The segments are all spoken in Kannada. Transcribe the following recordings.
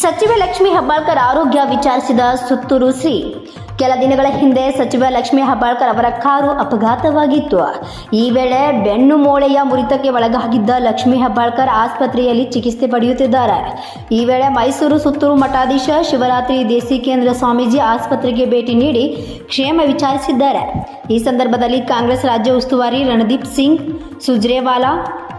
ಸಚಿವೆ ಲಕ್ಷ್ಮಿ ಹೆಬ್ಬಾಳ್ಕರ್ ಆರೋಗ್ಯ ವಿಚಾರಿಸಿದ ಸುತ್ತೂರು ಶ್ರೀ. ಕೆಲ ದಿನಗಳ ಹಿಂದೆ ಸಚಿವ ಲಕ್ಷ್ಮಿ ಹೆಬ್ಬಾಳ್ಕರ್ ಅವರ ಕಾರು ಅಪಘಾತವಾಗಿತ್ತು. ಈ ವೇಳೆ ಬೆನ್ನು ಮೂಳೆಯ ಮುರಿತಕ್ಕೆ ಒಳಗಾಗಿದ್ದ ಲಕ್ಷ್ಮಿ ಹೆಬ್ಬಾಳ್ಕರ್ ಆಸ್ಪತ್ರೆಯಲ್ಲಿ ಚಿಕಿತ್ಸೆ ಪಡೆಯುತ್ತಿದ್ದಾರೆ. ಈ ವೇಳೆ ಮೈಸೂರು ಸುತ್ತೂರು ಮಠಾಧೀಶ ಶಿವರಾತ್ರಿ ದೇಸಿಕೇಂದ್ರ ಸ್ವಾಮೀಜಿ ಆಸ್ಪತ್ರೆಗೆ ಭೇಟಿ ನೀಡಿ ಕ್ಷೇಮ ವಿಚಾರಿಸಿದ್ದಾರೆ. ಈ ಸಂದರ್ಭದಲ್ಲಿ ಕಾಂಗ್ರೆಸ್ ರಾಜ್ಯ ಉಸ್ತುವಾರಿ ರಣದೀಪ್ ಸಿಂಗ್ ಸುಜ್ರೇವಾಲಾ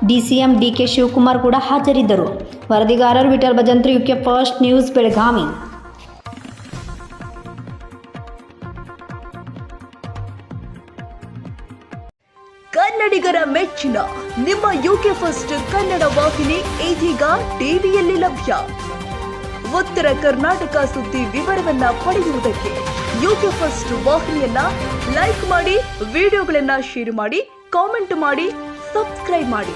ಡಿಸಿಎಂ ಡಿಕೆ ಶಿವಕುಮಾರ್ ಕೂಡ ಹಾಜರಿದ್ದರು. ವರದಿಗಾರರು Vithal Bhajantri UK first news Belagavi. ಕನ್ನಡಿಗರ ಮೆಚ್ಚಿನ ನಿಮ್ಮ ಯುಕೆ ಫಸ್ಟ್ ಕನ್ನಡ ವಾಹಿನಿ ಇದೀಗ ಟಿವಿಯಲ್ಲಿ ಲಭ್ಯ. ಉತ್ತರ ಕರ್ನಾಟಕ ಸುದ್ದಿ ವಿವರವನ್ನ ಪಡೆಯುವುದಕ್ಕೆ ಯುಕೆ ಫಸ್ಟ್ ವಾಹಿನಿಯನ್ನ ಲೈಕ್ ಮಾಡಿ, ವಿಡಿಯೋಗಳನ್ನ ಶೇರ್ ಮಾಡಿ, ಕಾಮೆಂಟ್ ಮಾಡಿ, ಸಬ್ಸ್ಕ್ರೈಬ್ ಮಾಡಿ.